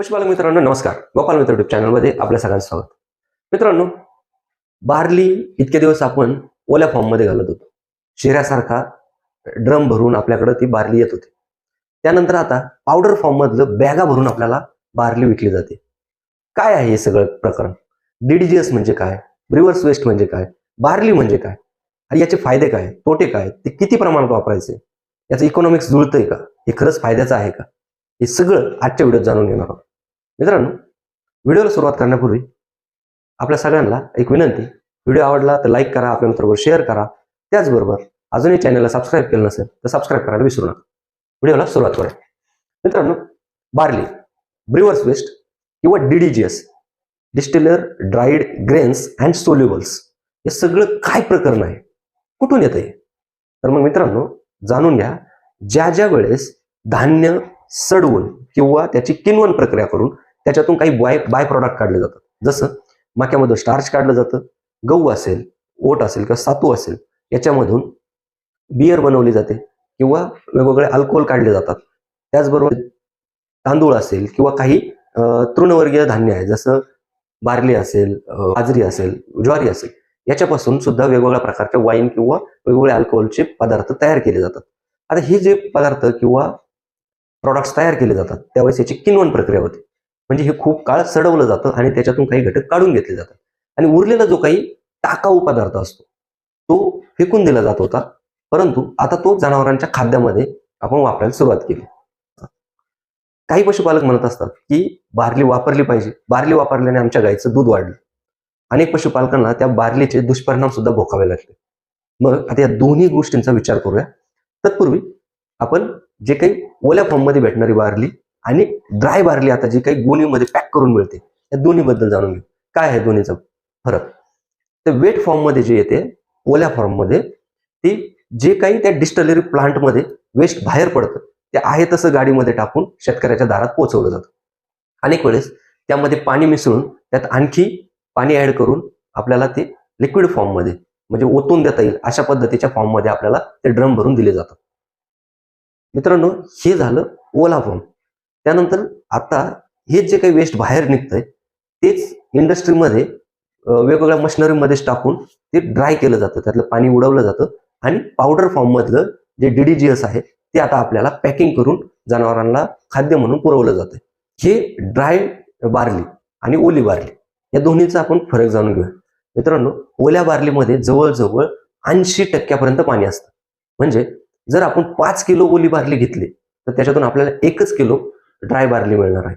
पशुपालक मित्रांनो नमस्कार. गोपाल मित्र युट्यूब चॅनलमध्ये आपल्या सगळ्यांचं स्वागत. मित्रांनो बार्ली इतके दिवस आपण ओल्या फॉर्ममध्ये घालत होतो. शिऱ्यासारखा ड्रम भरून आपल्याकडे ती बार्ली येत होती. त्यानंतर आता पावडर फॉर्ममधलं बॅगा भरून आपल्याला बार्ली विकली जाते. काय आहे हे सगळं प्रकरण? डीडीजीएस म्हणजे काय? रिव्हर्स वेस्ट म्हणजे काय? बार्ली म्हणजे काय? आणि याचे फायदे काय? तोटे काय? ते किती प्रमाणात वापरायचे? याचं इकॉनॉमिक्स जुळतंय का? हे खरंच फायद्याचं आहे का? हे सगळं आजच्या व्हिडिओत जाणून घेणार आहोत. मित्रांनो व्हिडिओला सुरुवात करण्यापूर्वी आपल्या सगळ्यांना एक विनंती. व्हिडिओ आवडला तर लाईक करा आपल्या मित्रांबरोबर शेअर करा. त्याचबरोबर अजूनही चॅनलला सबस्क्राईब केलं नसेल तर सबस्क्राईब करायला विसरू नका. व्हिडिओला सुरुवात करूया. मित्रांनो बार्ली ब्रिवर्स वेस्ट किंवा DDGS distiller dried grains and solubles हे सगळं काय प्रकरण आहे? कुठून येतं तर मग मित्रांनो जाणून घ्या. ज्या ज्या वेळेस धान्य सडवून किंवा त्याची किनवण प्रक्रिया करून त्याच्यातून काही बाय बाय प्रॉडक्ट काढले जातात. जसं मक्यामधून स्टार्च काढलं जातं गहू असेल ओट असेल किंवा सातू असेल याच्यामधून बियर बनवली जाते किंवा वेगवेगळे अल्कोहोल काढले जातात. त्याचबरोबर तांदूळ असेल किंवा काही तृणवर्गीय धान्य आहे जसं बार्ली असेल बाजरी असेल ज्वारी असेल याच्यापासून सुद्धा वेगवेगळ्या प्रकारचे वाईन किंवा वेगवेगळे अल्कोहोलचे पदार्थ तयार केले जातात. आता हे जे पदार्थ किंवा प्रॉडक्ट्स तयार केले जातात त्यावेळेस याची किनवण प्रक्रिया होते. म्हणजे हे खूप काळ सडवलं जातं आणि त्याच्यातून काही घटक काढून घेतले जातात. आणि उरलेला जो काही टाकाऊ पदार्थ असतो तो फेकून दिला जात होता. परंतु आता तो जनावरांच्या खाद्यामध्ये आपण वापरायला सुरुवात केली. काही पशुपालक म्हणत असतात की बार्ली वापरली पाहिजे. बार्ली वापरल्याने आमच्या गाईचं दूध वाढलं. अनेक पशुपालकांना त्या बार्लीचे दुष्परिणाम सुद्धा भोगावे लागले. मग आता या दोन्ही गोष्टींचा विचार करूया. तत्पूर्वी आपण जे काही ओल्या फॉर्ममध्ये भेटणारी बार्ली आणि ड्राय बार्ली आता जी काही गोणीमध्ये पॅक करून मिळते या दोन्ही बद्दल जाणून घेऊ. काय आहे दोन्हीचा फरक? तर वेट फॉर्ममध्ये जे येते ओल्या फॉर्ममध्ये ती जे काही त्या डिस्टलरी प्लांटमध्ये वेस्ट बाहेर पडतं ते आहे तसं गाडीमध्ये टाकून शेतकऱ्याच्या दारात पोहोचवलं जातं. अनेक वेळेस त्यामध्ये पाणी मिसळून त्यात आणखी पाणी ऍड करून आपल्याला ते लिक्विड फॉर्ममध्ये म्हणजे ओतून देता येईल अशा पद्धतीच्या फॉर्ममध्ये आपल्याला ते ड्रम भरून दिले जातात. मित्रांनो हे झालं ओला फॉर्म त्यानंतर आता हे जे काही वेस्ट बाहेर निघतंय तेच इंडस्ट्रीमध्ये वेगवेगळ्या मशिनरीमध्येच टाकून ते ड्राय केलं जातं. त्यातलं पाणी उडवलं जातं आणि पावडर फॉर्ममधलं जे डीडीजीएस आहे ते आता आपल्याला पॅकिंग करून जनावरांना खाद्य म्हणून पुरवलं जातं हे ड्राय बार्ली आणि ओली बार्ली या दोन्हीचा आपण फरक जाणून घेऊया. मित्रांनो ओल्या बार्लीमध्ये जवळजवळ ऐंशी टक्क्यापर्यंत पाणी असतं. म्हणजे जर आपण पाच किलो ओली बार्ली घेतली तर त्याच्यातून आपल्याला एकच किलो ड्राय बार्ली मिळणार आहे.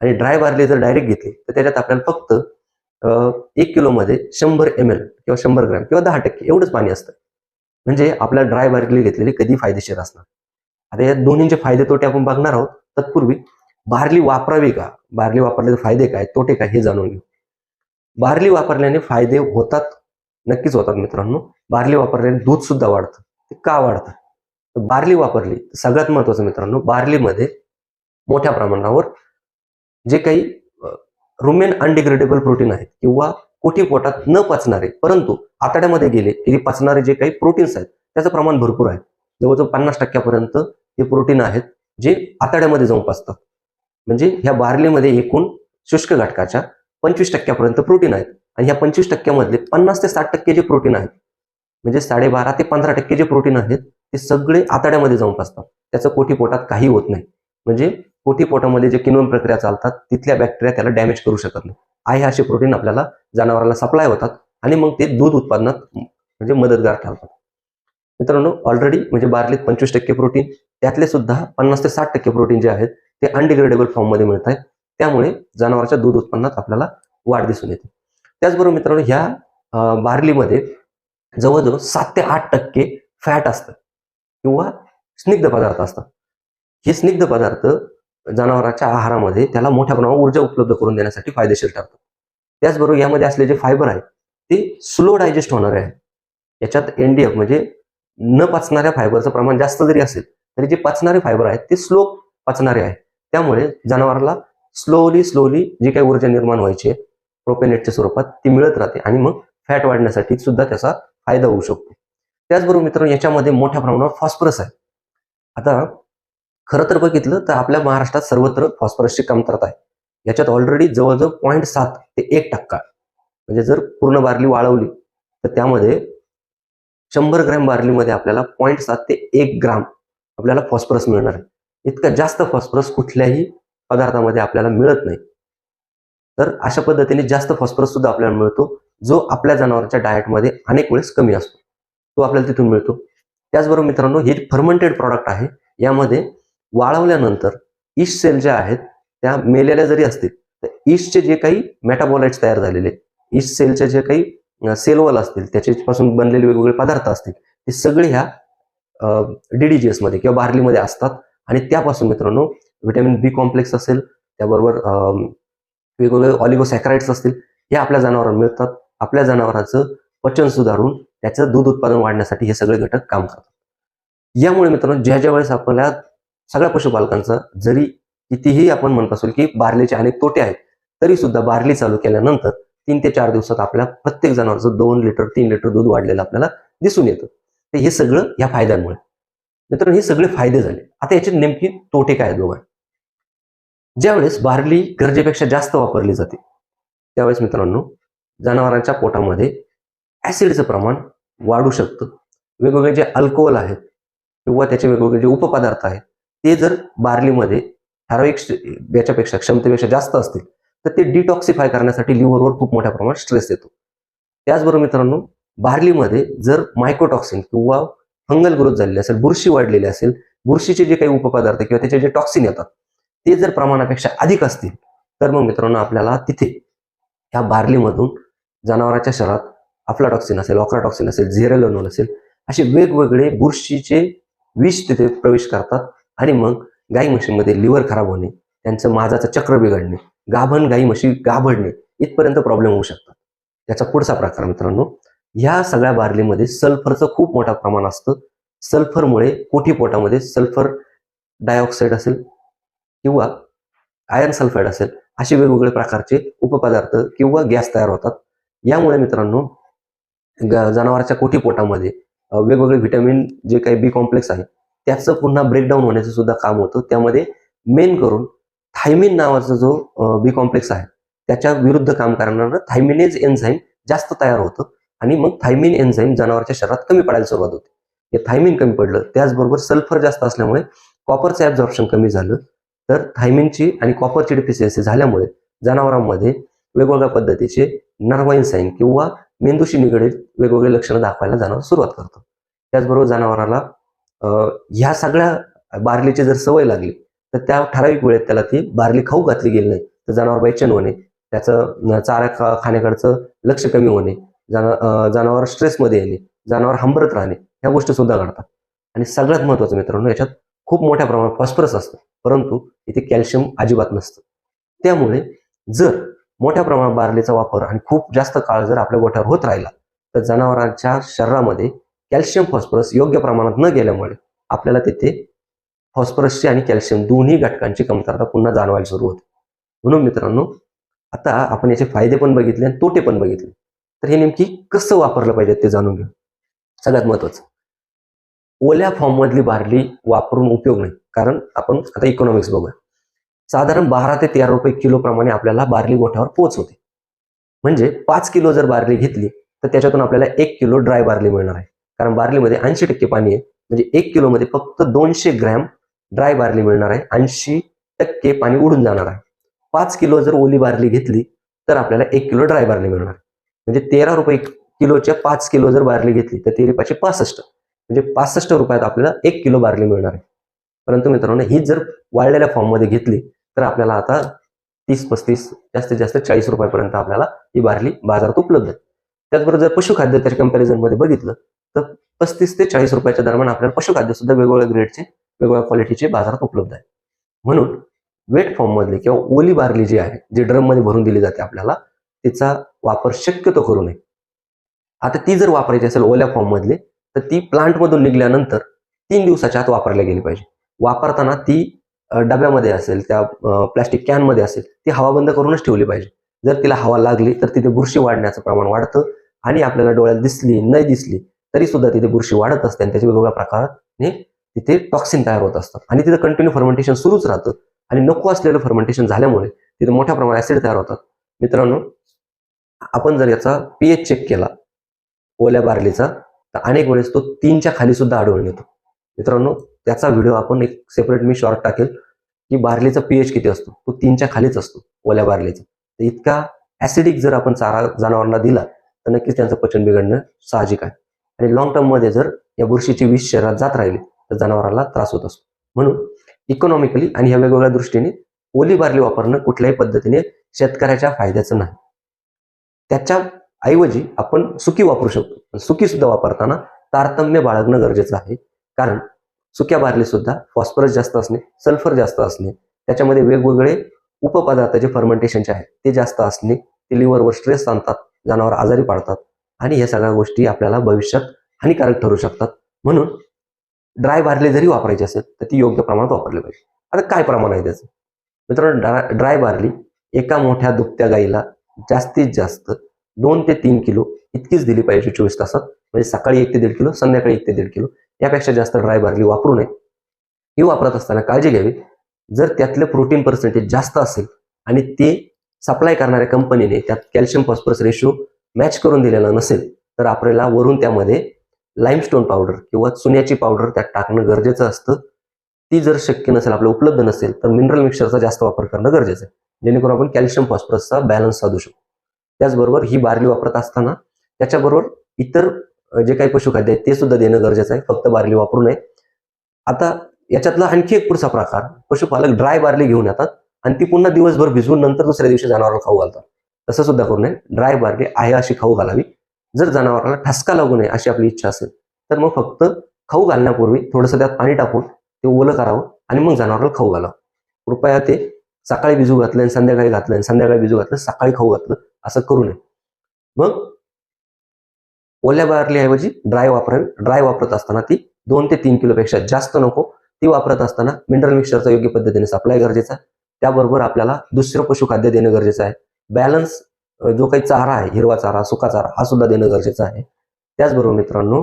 आणि ड्राय बार्ली जर डायरेक्ट घेतली तर त्याच्यात आपल्याला फक्त एक किलोमध्ये शंभर एम एल किंवा शंभर ग्रॅम किंवा दहा टक्के एवढंच पाणी असतं. म्हणजे आपल्याला ड्राय बार्ली घेतलेली कधी फायदेशीर असणार? आता या दोन्हींचे फायदे तोटे आपण बघणार आहोत. तत्पूर्वी बार्ली वापरावी का? बार्ली वापरल्याचे फायदे काय? तोटे काय? हे जाणून घेऊ. बार्ली वापरल्याने फायदे होतात नक्कीच होतात मित्रांनो. बार्ली वापरल्याने दूध सुद्धा वाढतं. ते का वाढतं? बार्ली वापरली सगळ्यात महत्वाचं मित्रांनो बार्लीमध्ये मोठ्या प्रमाणावर जे काही रुमेन अनडिग्रेडेबल प्रोटीन आहेत किंवा कोठी पोटात न पचणारे परंतु आतड्यामध्ये गेले की ते पचणारे जे काही प्रोटीन्स आहेत त्याचं प्रमाण भरपूर आहे. जवळजवळ पन्नास टक्क्यापर्यंत हे प्रोटीन आहेत जे आतड्यामध्ये जाऊन पचतात. म्हणजे ह्या बार्लीमध्ये एकूण शुष्क घटकाच्या पंचवीस टक्क्यापर्यंत प्रोटीन आहेत. आणि ह्या पंचवीस टक्क्यामधले पन्नास ते साठ टक्के जे प्रोटीन आहेत म्हणजे साडेबारा ते पंधरा टक्के जे प्रोटीन आहेत ते सगळे आतड्यामध्ये जाऊन पचतात. त्याचं कोठी पोटात काही होत नाही. म्हणजे कोठी पोटामध्ये जे किनवण प्रक्रिया चालतात तिथल्या बॅक्टेरिया त्याला डॅमेज करू शकत नाही. आहे असे प्रोटीन आपल्याला जनावरांना सप्लाय होतात आणि मग ते दूध उत्पादनात म्हणजे मदतगार ठरतात. मित्रांनो ऑलरेडी म्हणजे बार्लीत पंचवीस टक्के प्रोटीन त्यातले सुद्धा पन्नास ते साठ टक्के प्रोटीन जे आहेत ते अनडिग्रेडेबल फॉर्ममध्ये मिळत आहेत. त्यामुळे जनावरांच्या दूध उत्पन्नात आपल्याला वाढ दिसून येते. त्याचबरोबर मित्रांनो ह्या बार्लीमध्ये जवळजवळ सात ते आठ टक्के फॅट असतं किंवा स्निग्ध पदार्थ असतात. हे स्निग्ध पदार्थ जनावरांच्या आहारामध्ये त्याला मोठ्या प्रमाणावर ऊर्जा उपलब्ध करून देण्यासाठी फायदेशीर ठरतो. त्याचबरोबर यामध्ये असले जे फायबर आहे ते स्लो डायजेस्ट होणारे आहे. याच्यात एनडीएफ म्हणजे न पचणाऱ्या फायबरचं प्रमाण जास्त जरी असेल तरी जे पचणारे फायबर आहेत ते स्लो पचणारे आहे. त्यामुळे जनावराला स्लोली स्लोली जी काही ऊर्जा निर्माण व्हायची आहे प्रोपेनेटच्या स्वरूपात ती मिळत राहते आणि मग फॅट वाढण्यासाठी सुद्धा त्याचा फायदा होऊ शकतो. त्याचबरोबर मित्रांनो याच्यामध्ये मोठ्या प्रमाणावर फॉस्फरस आहे. आता खरं तर बघितलं तर आपल्या महाराष्ट्रात सर्वत्र फॉस्फरसची कमतरता आहे. याच्यात ऑलरेडी जवळजवळ पॉईंट सात ते एक टक्का म्हणजे जर पूर्ण बार्ली वाळवली तर त्यामध्ये शंभर ग्रॅम बार्लीमध्ये आपल्याला पॉईंट सात ते एक ग्राम आपल्याला फॉस्फरस मिळणार आहे. इतका जास्त फॉस्फरस कुठल्याही पदार्थामध्ये आपल्याला मिळत नाही. तर अशा पद्धतीने जास्त फॉस्फरस सुद्धा आपल्याला मिळतो जो आपल्या जनावरांच्या डाएटमध्ये अनेक वेळेस कमी असतो. तो आपल्याला तिथून मिळतो. त्याचबरोबर मित्रांनो हे फर्मंटेड प्रॉडक्ट आहे. यामध्ये वाळवल्यानंतर ईस्ट सेल ज्या आहेत त्या मेलेल्या जरी असतील तर ईस्टचे जे काही मेटाबॉलाइट्स तयार झालेले ईस्ट सेलचे जे काही सेलवल असतील त्याच्यापासून बनलेले वेगवेगळे पदार्थ असतील ते सगळे ह्या डीडीजीएसमध्ये किंवा बार्लीमध्ये असतात. आणि त्यापासून मित्रांनो व्हिटॅमिन बी कॉम्प्लेक्स असेल त्याबरोबर अं, वेगवेगळे ऑलिगोसॅक्राइड्स असतील हे आपल्या जनावरांना मिळतात. आपल्या जनावरांचं पचन सुधारून त्याचं दूध उत्पादन वाढण्यासाठी हे सगळे घटक काम करतात. यामुळे मित्रांनो ज्या ज्या वेळेस आपल्याला सगळ्या पशुपालकांचा जरी कितीही आपण म्हणत असू की बार्लीचे अनेक तोटे आहेत तरी सुद्धा बार्ली चालू केल्यानंतर तीन ते चार दिवसात आपल्या प्रत्येक जनावरचं दोन लिटर तीन लिटर दूध वाढलेलं आपल्याला दिसून येतं. तर हे सगळं या फायद्यांमुळे. मित्रांनो हे सगळे फायदे झाले. आता याचे नेमकी तोटे काय आहेत बघा. ज्यावेळेस बार्ली गरजेपेक्षा जास्त वापरली जाते त्यावेळेस मित्रांनो जनावरांच्या पोटामध्ये ऍसिडचं प्रमाण वाढू शकतं. वेगवेगळे जे अल्कोहोल आहेत किंवा त्याचे वेगवेगळे जे उपपदार्थ आहेत ते जर बार्लीमध्ये ठराविक याच्यापेक्षा क्षमतेपेक्षा जास्त असतील तर ते डिटॉक्सिफाय करण्यासाठी लिव्हरवर खूप मोठ्या प्रमाणात स्ट्रेस येतो. त्याचबरोबर मित्रांनो बार्लीमध्ये जर मायक्रोटॉक्सिन किंवा फंगल ग्रोथ झालेली असेल बुरशी वाढलेली असेल बुरशीचे जे काही उपपदार्थ किंवा त्याचे जे टॉक्सिन येतात ते जर प्रमाणापेक्षा अधिक असतील तर मग मित्रांनो आपल्याला तिथे ह्या बार्लीमधून जनावरांच्या शरीरात अफ्लाटॉक्सिन असेल ऑक्राटॉक्सिन असेल झेरेलोनोल असेल असे वेगवेगळे बुरशीचे विष तिथे प्रवेश करतात. आणि मग गाई म्हशीमध्ये लिव्हर खराब होणे त्यांचं माझाचं चक्र बिघडणे गाभण गाई म्हशी गाभडणे इथपर्यंत प्रॉब्लेम होऊ शकतात. त्याचा पुढचा प्रकार मित्रांनो ह्या सगळ्या बार्लीमध्ये सल्फरचं खूप मोठं प्रमाण असतं. सल्फरमुळे कोठी पोटामध्ये सल्फर डायऑक्साईड असेल किंवा आयर्न सल्फाईड असेल असे वेगवेगळे प्रकारचे उपपदार्थ किंवा गॅस तयार होतात. यामुळे मित्रांनो जनावरांच्या कोठी पोटामध्ये वेगवेगळे व्हिटॅमिन जे काही बी कॉम्प्लेक्स आहे त्याचं पुन्हा ब्रेकडाऊन होण्याचं सुद्धा काम होतं. त्यामध्ये मेन करून थायमिन नावाचा जो बी कॉम्प्लेक्स आहे त्याच्या विरुद्ध काम करणारं थायमिनेज एन्झाईम जास्त तयार होतं. आणि मग थायमिन एन्झाईम जनावरांच्या शरीरात कमी पडायला सुरुवात होते. हे थायमिन कमी पडलं त्याचबरोबर सल्फर जास्त असल्यामुळे कॉपरचं ॲब्झॉर्प्शन कमी झालं. तर थायमिनची आणि कॉपरची डिफिशियन्सी झाल्यामुळे जनावरांमध्ये वेगवेगळ्या पद्धतीचे नर्वाईन साईन किंवा मेंदूशी निगडीत वेगवेगळे लक्षणं दाखवायला जनावर सुरुवात करतो. त्याचबरोबर जनावराला ह्या सगळ्या बार्लीची जर सवय लागली तर त्या ठराविक वेळेत त्याला ती बार्ली खाऊ घातली गेली नाही. तर जनावर बैचन होणे त्याचं चारा खा खाण्याकडचं लक्ष कमी होणे जना जनावर स्ट्रेसमध्ये येणे जनावर हंबरत राहणे ह्या गोष्टी सुद्धा घडतात. आणि सगळ्यात महत्त्वाचं मित्रांनो याच्यात खूप मोठ्या प्रमाणात फॉस्फरस असतं परंतु इथे कॅल्शियम अजिबात नसतं. त्यामुळे जर मोठ्या प्रमाणात बार्लीचा वापर आणि खूप जास्त काळ जर आपल्या गोठ्यावर होत राहिला तर जनावरांच्या शरीरामध्ये कॅल्शियम फॉस्फरस योग्य प्रमाणात न गेल्यामुळे आपल्याला तिथे फॉस्फरसची आणि कॅल्शियम दोन्ही घटकांची कमतरता पुन्हा जाणवायला सुरू होते. म्हणून मित्रांनो आता आपण याचे फायदे पण बघितले आणि तोटे पण बघितले. तर हे नेमकी कसं वापरलं पाहिजे ते जाणून घेऊ. सगळ्यात महत्वाचं ओल्या फॉर्म मधली बार्ली वापरून उपयोग नाही. कारण आपण आता इकॉनॉमिक्स बघूया. साधारण बारा ते तेरा रुपये किलो प्रमाणे आपल्याला बार्ली गोठ्यावर पोच होते म्हणजे पाच किलो जर बार्ली घेतली तर त्याच्यातून आपल्याला एक किलो ड्राय बार्ली मिळणार आहे. कारण बार्लीमध्ये ऐंशी टक्के पाणी आहे. म्हणजे एक किलोमध्ये फक्त दोनशे ग्रॅम ड्राय बार्ली मिळणार आहे. ऐंशी टक्के पाणी उडून जाणार आहे. पाच किलो जर ओली बार्ली घेतली तर आपल्याला एक किलो ड्राय बार्ली मिळणार. म्हणजे तेरा रुपये किलोच्या पाच किलो जर बार्ली घेतली तर तेरी पाचशे पासष्ट. म्हणजे पासष्ट रुपयात आपल्याला एक किलो बार्ली मिळणार आहे. परंतु मित्रांनो ही जर वाळलेल्या फॉर्ममध्ये घेतली तर आपल्याला आता तीस पस्तीस जास्तीत जास्त चाळीस रुपयापर्यंत आपल्याला ही बार्ली बाजारात उपलब्ध आहे. त्याचबरोबर जर पशुखाद्य त्याच्या मध्ये बघितलं तर पस्तीस ते चाळीस रुपयाच्या दरम्यान आपल्याला पशुखाद्य सुद्धा वेगवेगळ्या ग्रेडचे वेगवेगळ्या क्वालिटीचे बाजारात उपलब्ध आहे. म्हणून वेट फॉर्म मधले किंवा ओली बार्ली जी आहे जी ड्रममध्ये भरून दिली जाते आपल्याला तिचा वापर शक्यतो करू नये. आता ती जर वापरायची असेल ओल्या फॉर्म मधली तर ती प्लांट मधून निघाल्यानंतर तीन दिवसाच्या आत वापरल्या गेली पाहिजे. वापरताना ती डब्यामध्ये असेल त्या प्लॅस्टिक कॅनमध्ये असेल ती हवा बंद करूनच ठेवली पाहिजे. जर तिला हवा लागली तर तिथे बुरशी वाढण्याचं प्रमाण वाढतं आणि आपल्याला डोळ्यात दिसली नाही दिसली तरी सुद्धा तिथे बुरशी वाढत असते आणि त्याच्या वेगवेगळ्या प्रकाराने तिथे टॉक्सिन तयार होत असतात. आणि तिथे कंटिन्यू फर्मेंटेशन सुरूच राहतं. आणि नको असलेलं फर्मेंटेशन झाल्यामुळे तिथे मोठ्या प्रमाणात ऍसिड तयार होतात. मित्रांनो आपण जर याचा पीएच चेक केला ओल्या बार्लीचा तर अनेक वेळेस तो तीनच्या खाली सुद्धा आढळून येतो. मित्रांनो त्याचा व्हिडिओ आपण एक सेपरेट मी शॉर्ट टाकेल की बार्लीचा पीएच किती असतो? तो तीनच्या खालीच असतो ओल्या बार्लीचा. तर इतका ऍसिडिक जर आपण चारा जनावरांना दिला तर नक्कीच त्यांचं पचन बिघडणं साहजिक आहे. आणि लॉंग टर्ममध्ये जर या बुरशीची विष शरीरात जात राहिली तर जनावराला त्रास होत असतो. म्हणून इकॉनॉमिकली आणि ह्या वेगवेगळ्या दृष्टीने ओली बार्ली वापरणं कुठल्याही पद्धतीने शेतकऱ्याच्या फायद्याचं नाही. त्याच्या ऐवजी आपण सुकी वापरू शकतो. सुकी सुद्धा वापरताना तारतम्य बाळगणं गरजेचं आहे. कारण सुक्या बारली सुद्धा फॉस्फरस जास्त असणे सल्फर जास्त असणे त्याच्यामध्ये वेगवेगळे उपपदार्थ जे फर्मेंटेशनचे आहेत ते जास्त असणे ते लिव्हरवर स्ट्रेस आणतात जनावर आजारी पाडतात आणि ह्या सगळ्या गोष्टी आपल्याला भविष्यात हानिकारक ठरू शकतात. म्हणून ड्राय बार्ली जरी वापरायची असेल तर ती योग्य प्रमाणात वापरली पाहिजे. आता काय प्रमाण आहे त्याचं? मित्रांनो ड्राय बार्ली एका मोठ्या दुभत्या गाईला जास्तीत जास्त दोन ते तीन किलो इतकीच दिली पाहिजे चोवीस तासात. म्हणजे सकाळी एक ते दीड किलो संध्याकाळी एक ते दीड किलो. यापेक्षा जास्त ड्राय बार्ली वापरू नये. ही वापरत असताना काळजी घ्यावी. जर त्यातलं प्रोटीन पर्सेंटेज जास्त असेल आणि ते सप्लाय करणाऱ्या कंपनीने त्यात कॅल्शियम फॉस्फरस रेशो मॅच करून दिलेला नसेल तर आपल्याला वरून त्यामध्ये लाईमस्टोन पावडर किंवा चुन्याची पावडर त्यात टाकणं गरजेचं असतं. ती जर शक्य नसेल आपल्याला उपलब्ध नसेल तर मिनरल मिक्सरचा जास्त वापर करणं गरजेचं आहे. जेणेकरून आपण कॅल्शियम फॉस्फरसचा बॅलन्स साधू शकतो त्याचबरोबर ही बारली वापरत असताना त्याच्याबरोबर इतर जे काही पशुखाद्य आहेत ते सुद्धा देणं गरजेचं आहे. फक्त बारली वापरू नये. आता याच्यातला आणखी एक पुढचा प्रकार पशुपालक ड्राय बारली घेऊन येतात आणि ती पुन्हा दिवसभर भिजवून नंतर दुसऱ्या दिवशी जनावर खाऊ घालतात. तसं सुद्धा करू नये. ड्राय बारली आहे अशी खाऊ घालावी. जर जनावराला ठसका लागू नये अशी आपली इच्छा असेल तर मग फक्त खाऊ घालण्यापूर्वी थोडंसं त्यात पाणी टाकून ते ओलं करावं आणि मग जनावराला खाऊ घालावं. कृपया ते सकाळी भिजू घातलं आणि संध्याकाळी घातलं आणि संध्याकाळी भिजू घातलं सकाळी खाऊ घातलं असं करू नये. मग ओल्या बारलीऐवजी ड्राय वापरावी. ड्राय वापरत असताना ती दोन ते तीन किलोपेक्षा जास्त नको. ती वापरत असताना मिनरल मिक्सरचा योग्य पद्धतीने सप्लाय गरजेचा आहे. त्याबरोबर आपल्याला दुसरं पशुखाद्य देणं गरजेचं आहे. बॅलन्स जो काही चारा आहे हिरवा चारा सुका चारा हा सुद्धा देणं गरजेचं आहे. त्याचबरोबर मित्रांनो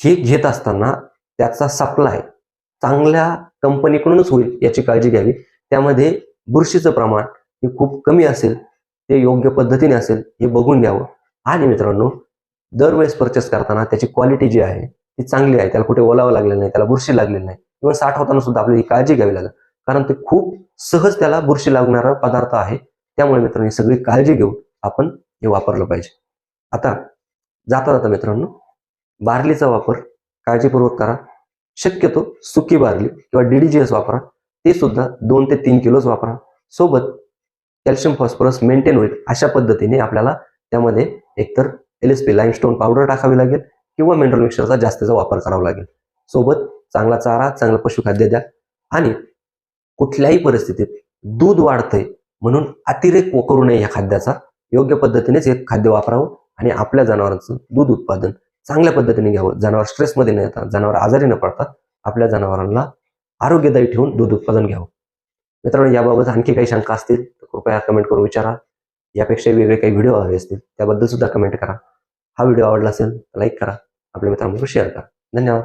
हे घेत असताना त्याचा सप्लाय चांगल्या कंपनीकडूनच होईल याची काळजी घ्यावी. त्यामध्ये बुरशीचं प्रमाण हे खूप कमी असेल ते योग्य पद्धतीने असेल हे बघून घ्यावं. आणि मित्रांनो दरवेळेस परचेस करताना त्याची क्वालिटी जी आहे ती चांगली आहे. त्याला कुठे ओलावं लागलेलं नाही त्याला बुरशी लागलेली नाही. किंवा साठवताना सुद्धा आपल्याला ही काळजी घ्यावी लागेल. कारण ते खूप सहज त्याला बुरशी लागणारा पदार्थ आहे. त्यामुळे मित्रांनो ही सगळी काळजी घेऊन आपण हे वापरलं पाहिजे. आता जाता जाता मित्रांनो बार्लीचा वापर काळजीपूर्वक करा. शक्यतो सुकी बार्ली किंवा डीडीजीएस वापरा. ते सुद्धा दोन ते तीन किलोच वापरा. सोबत कॅल्शियम फॉस्फरस मेंटेन होईल अशा पद्धतीने आपल्याला त्यामध्ये एकतर L S P limestone powder टाकावी लागेल किंवा मिनरल मिक्सरचा जास्तीचा वापर करावा लागेल. सोबत चांगला चारा चांगलं पशुखाद्य द्या. आणि कुठल्याही परिस्थितीत दूध वाढतंय म्हणून अतिरेक करू नये या खाद्याचा. योग्य पद्धतीनेच हे खाद्य वापरावं आणि आपल्या जनावरांचं दूध उत्पादन चांगल्या पद्धतीने घ्यावं. जनावर स्ट्रेसमध्ये न येतात जनावर आजारी न पडतात आपल्या जनावरांना आरोग्यदायी ठेवून दूध उत्पादन घ्यावं. मित्रांनो याबाबत आणखी काही शंका असतील तर कृपया कमेंट करून विचारा. यापेक्षा वेगळे काही व्हिडिओ हवे असतील त्याबद्दल सुद्धा कमेंट करा. हा व्हिडिओ आवडला असेल तर लाईक करा. आपल्या मित्रांबरोबर शेअर करा. धन्यवाद.